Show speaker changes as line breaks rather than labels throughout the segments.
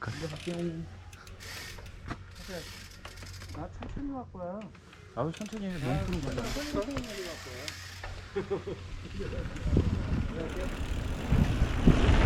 될것 같아.
갈게요. 그래. 나 천천히 갈 거야.
나도 천천히 해. 너무 푸는 거야.
천천히 갈 거야.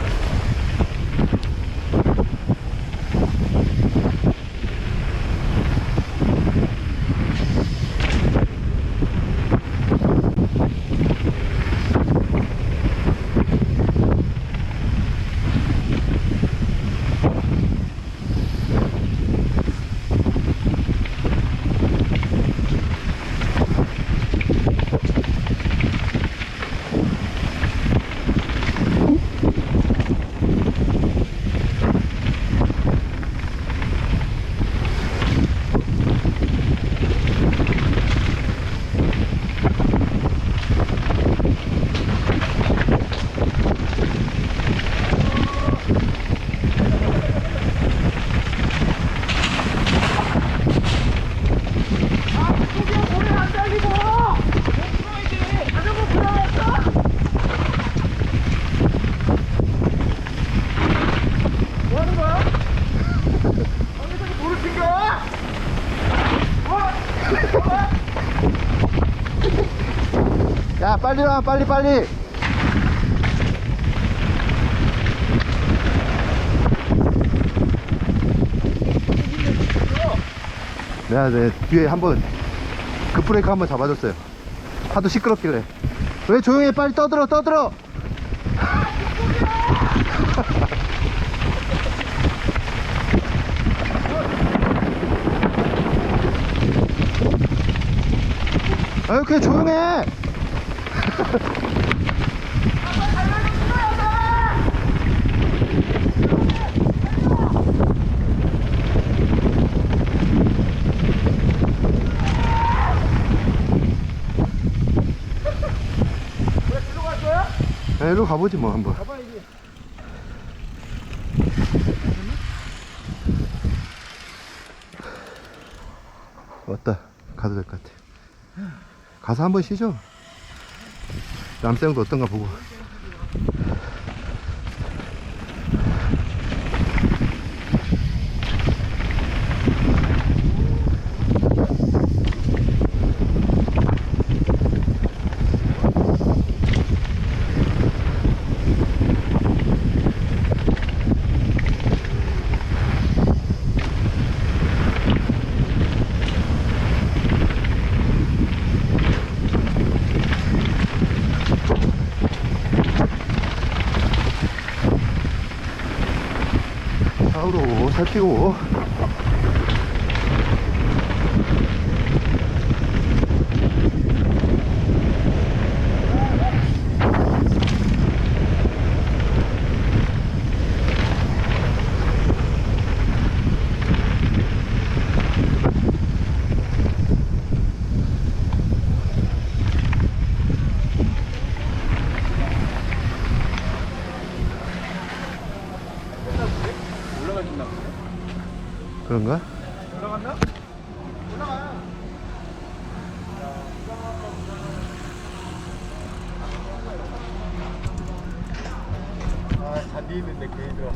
야, 빨리 와, 빨리, 빨리. 내가 내 뒤에 한번 급브레이크 한번 잡아줬어요. 하도 시끄럽길래. 왜 조용히 해? 빨리 떠들어, 떠들어! 이렇게 조용해? 야, 일로 가보지 뭐 한번. 왔다. 가도 될 것 같아 가서 한번 쉬죠. 남생도 어떤가 보고 좌우로 살피고
올라가신다.
그런가?
올라갔나? 올라가요. 아, 잔디 있는데 괜히 들어.